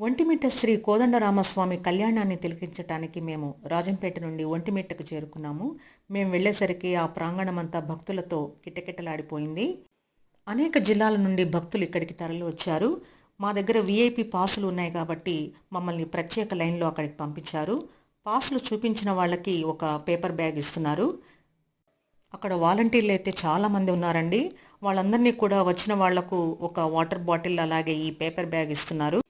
ఒంటిమిట్ట శ్రీ కోదండరామస్వామి కళ్యాణాన్ని తిలకించటానికి మేము రాజంపేట నుండి ఒంటిమిట్టకు చేరుకున్నాము. మేము వెళ్ళేసరికి ఆ ప్రాంగణమంతా భక్తులతో కిటకిటలాడిపోయింది. అనేక జిల్లాల నుండి భక్తులు ఇక్కడికి తరలి వచ్చారు. మా దగ్గర విఐపి పాసులు ఉన్నాయి కాబట్టి మమ్మల్ని ప్రత్యేక లైన్లో అక్కడికి పంపించారు. పాసులు చూపించిన వాళ్ళకి ఒక పేపర్ బ్యాగ్ ఇస్తున్నారు. అక్కడ వాలంటీర్లు అయితే చాలామంది ఉన్నారండి. వాళ్ళందరినీ కూడా వచ్చిన వాళ్ళకు ఒక వాటర్ బాటిల్ అలాగే ఈ పేపర్ బ్యాగ్ ఇస్తున్నారు.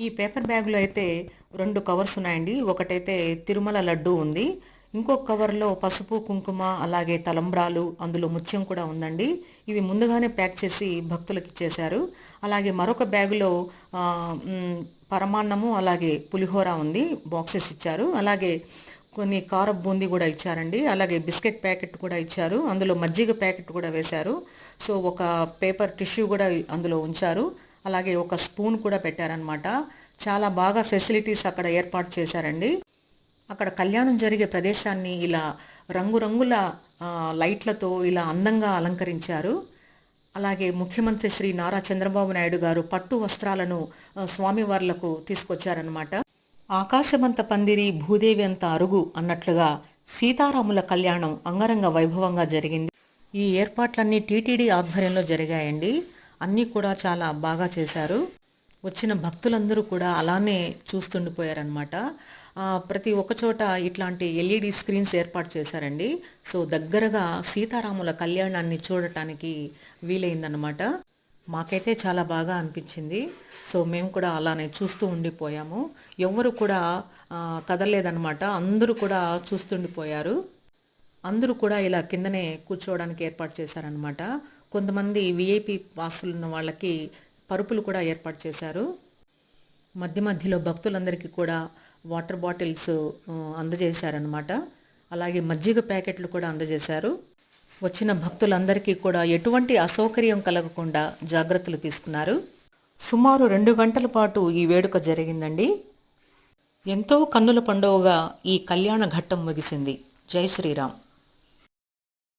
ఈ పేపర్ బ్యాగ్లో అయితే రెండు కవర్స్ ఉన్నాయండి. ఒకటైతే తిరుమల లడ్డు ఉంది. ఇంకొక కవర్లో పసుపు కుంకుమ అలాగే తలంబ్రాలు అందులో ముత్యం కూడా ఉందండి. ఇవి ముందుగానే ప్యాక్ చేసి భక్తులకు ఇచ్చేశారు. అలాగే మరొక బ్యాగులో పరమాన్నము అలాగే పులిహోర ఉంది. బాక్సెస్ ఇచ్చారు. అలాగే కొన్ని కార బూందీ కూడా ఇచ్చారండి. అలాగే బిస్కెట్ ప్యాకెట్ కూడా ఇచ్చారు. అందులో మజ్జిగ ప్యాకెట్ కూడా వేశారు. సో ఒక పేపర్ టిష్యూ కూడా అందులో ఉంచారు. అలాగే ఒక స్పూన్ కూడా పెట్టారనమాట చాలా బాగా ఫెసిలిటీస్ అక్కడ ఏర్పాటు చేశారండి. అక్కడ కళ్యాణం జరిగే ప్రదేశాన్ని ఇలా రంగురంగుల లైట్లతో ఇలా అందంగా అలంకరించారు. అలాగే ముఖ్యమంత్రి శ్రీ నారా చంద్రబాబు నాయుడు గారు పట్టు వస్త్రాలను స్వామివార్లకు తీసుకొచ్చారనమాట ఆకాశమంత పందిరి భూదేవి అంత అరుగు అన్నట్లుగా సీతారాముల కళ్యాణం అంగరంగ వైభవంగా జరిగింది. ఈ ఏర్పాట్లన్నీ టీటీడీ ఆధ్వర్యంలో జరిగాయండి. అన్నీ కూడా చాలా బాగా చేశారు. వచ్చిన భక్తులందరూ కూడా అలానే చూస్తుండిపోయారనమాట ప్రతి ఒక్క చోట ఇట్లాంటి ఎల్ఈడి స్క్రీన్స్ ఏర్పాటు చేశారండి. సో దగ్గరగా సీతారాముల కళ్యాణాన్ని చూడటానికి వీలైందనమాట మాకైతే చాలా బాగా అనిపించింది. సో మేము కూడా అలానే చూస్తూ ఉండిపోయాము. ఎవరు కూడా కదలలేదనమాట అందరూ కూడా చూస్తుండిపోయారు. అందరూ కూడా ఇలా కిందనే కూర్చోవడానికి ఏర్పాటు చేశారనమాట కొంతమంది విఐపి పాసులు ఉన్న వాళ్ళకి పరుపులు కూడా ఏర్పాటు చేశారు. మధ్య మధ్యలో భక్తులందరికీ కూడా వాటర్ బాటిల్స్ అందజేశారనమాట అలాగే మజ్జిగ ప్యాకెట్లు కూడా అందజేశారు. వచ్చిన భక్తులందరికీ కూడా ఎటువంటి అసౌకర్యం కలగకుండా జాగ్రత్తలు తీసుకున్నారు. సుమారు రెండు గంటల పాటు ఈ వేడుక జరిగిందండి. ఎంతో కన్నుల పండుగగా ఈ కళ్యాణ ఘట్టం ముగిసింది. జై శ్రీరామ్.